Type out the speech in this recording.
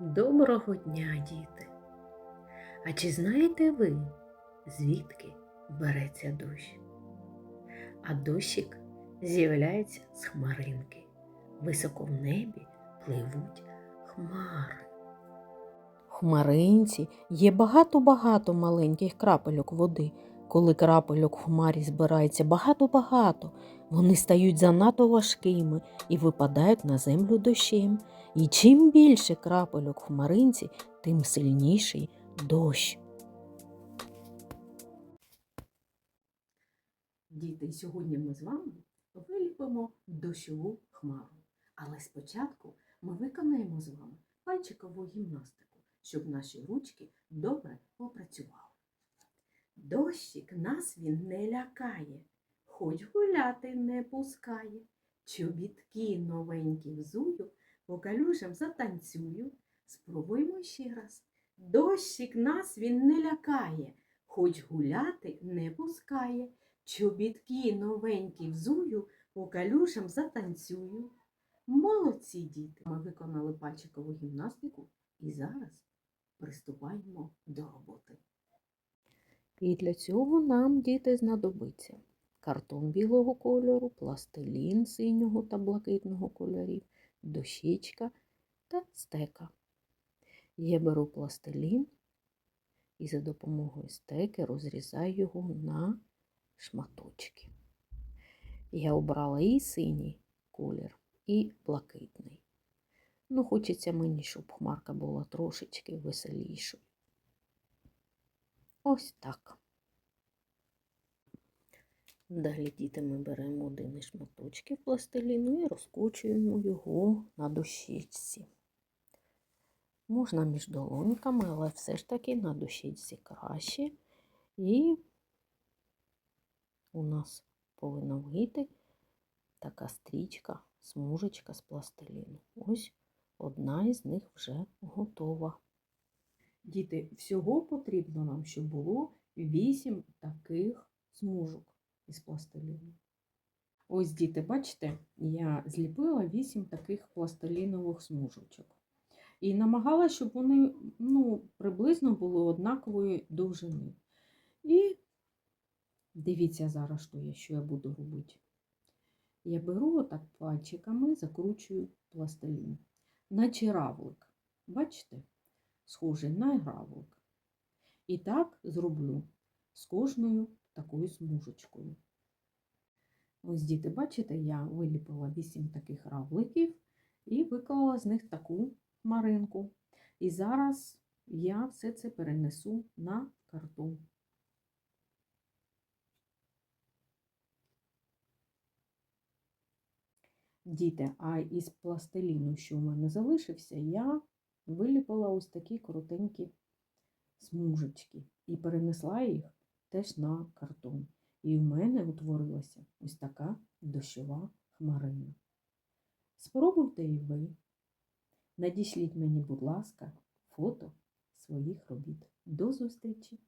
Доброго дня, діти! А чи знаєте ви, звідки береться дощ? А дощик з'являється з хмаринки. Високо в небі пливуть хмари. В хмаринці є багато-багато маленьких крапельок води. Коли крапельок в хмарі збирається багато-багато, вони стають занадто важкими і випадають на землю дощем. І чим більше крапельок в хмаринці, тим сильніший дощ. Діти, сьогодні ми з вами виліпимо дощову хмару. Але спочатку ми виконаємо з вами пальчикову гімнастику, щоб наші ручки добре попрацювали. Дощик нас він не лякає, хоч гуляти не пускає. Чобітки новенькі взую, по калюжам затанцюю. Спробуймо ще раз. Дощик нас він не лякає, хоч гуляти не пускає. Чобітки новенькі взую, по калюшам затанцюю. Молодці діти! Ми виконали пальчикову гімнастику і зараз приступаємо до роботи. І для цього нам, діти, знадобиться картон білого кольору, пластилін синього та блакитного кольорів, дощечка та стека. Я беру пластилін і за допомогою стеки розрізаю його на шматочки. Я обрала і синій колір, і блакитний. Ну, хочеться мені, щоб хмарка була трошечки веселішою. Ось так. Далі діти ми беремо один із шматочків пластиліну і розкочуємо його на дощечці. Можна між долоньками, але все ж таки на дощечці краще. І у нас повинна вийти така стрічка, смужечка з пластиліну. Ось одна із них вже готова. Діти, всього потрібно нам, щоб було 8 таких смужок із пластиліну. Ось, діти, бачите, я зліпила 8 таких пластилінових смужочок. І намагалася, щоб вони ну, приблизно були однакової довжини. І дивіться зараз, що я, що я буду робити. Я беру отак пальчиками, закручую пластилін, наче равлик. Бачите? Схожий на гравлик. І так зроблю з кожною такою смужечкою. Ось, діти, бачите, я виліпила 8 таких равликів і виклала з них таку хмаринку. І зараз я все це перенесу на картон. Діти, а із пластиліну, що в мене залишився, я виліпила ось такі коротенькі смужечки і перенесла їх теж на картон. І в мене утворилася ось така дощова хмарина. Спробуйте і ви. Надішліть мені, будь ласка, фото своїх робіт. До зустрічі!